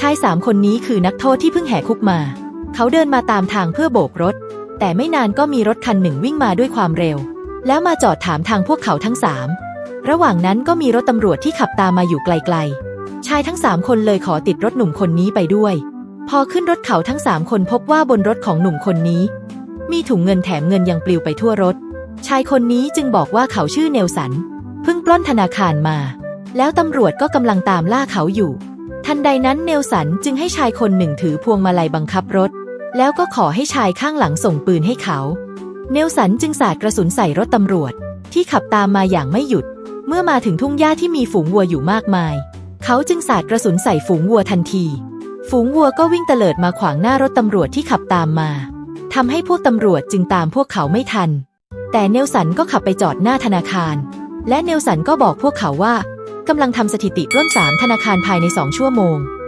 ชายสามคนนี้คือนักโทษที่เพิ่งแหกคุกมา เขาเดินมาตามทางเพื่อโบกรถ แต่ไม่นานก็มีรถคันหนึ่งวิ่งมาด้วยความเร็ว แล้วมาจอดถามทางพวกเขาทั้งสามระหว่างนั้นก็มีรถตำรวจที่ขับตามมาอยู่ไกลๆ ชายทั้งสามคนเลยขอติดรถหนุ่มคนนี้ไปด้วย พอขึ้นรถเขาทั้งสามคนพบว่าบนรถของหนุ่มคนนี้ มีถุงเงินแถมเงินยังปลิวไปทั่วรถ ชายคนนี้จึงบอกว่าเขาชื่อเนลสัน เพิ่งปล้นธนาคารมา แล้วตำรวจก็กำลังตามล่าเขาอยู่ ทันใดนั้นเนลสันจึงให้ชายคนหนึ่งถือพวงมาลัยบังคับรถ แล้วก็ขอให้ชายข้างหลังส่งปืนให้เขา เนลสันจึงสาดกระสุนใส่รถตำรวจ ที่ขับตามมาอย่างไม่หยุด เมื่อมาถึงทุ่งหญ้าที่มีฝูงวัวอยู่มากมาย เขาจึงสาดกระสุนใส่ฝูงวัวทันที ฝูงวัวก็วิ่งเตลิดมาขวางหน้ารถตำรวจที่ขับตามมาทำให้พวกตำรวจจึงตามพวกเขาไม่ทัน แต่เนลสันก็ขับไปจอดหน้าธนาคาร และเนลสันก็บอกพวกเขาว่า กำลังทำสถิติปล้นสามธนาคารภายในสองชั่วโมง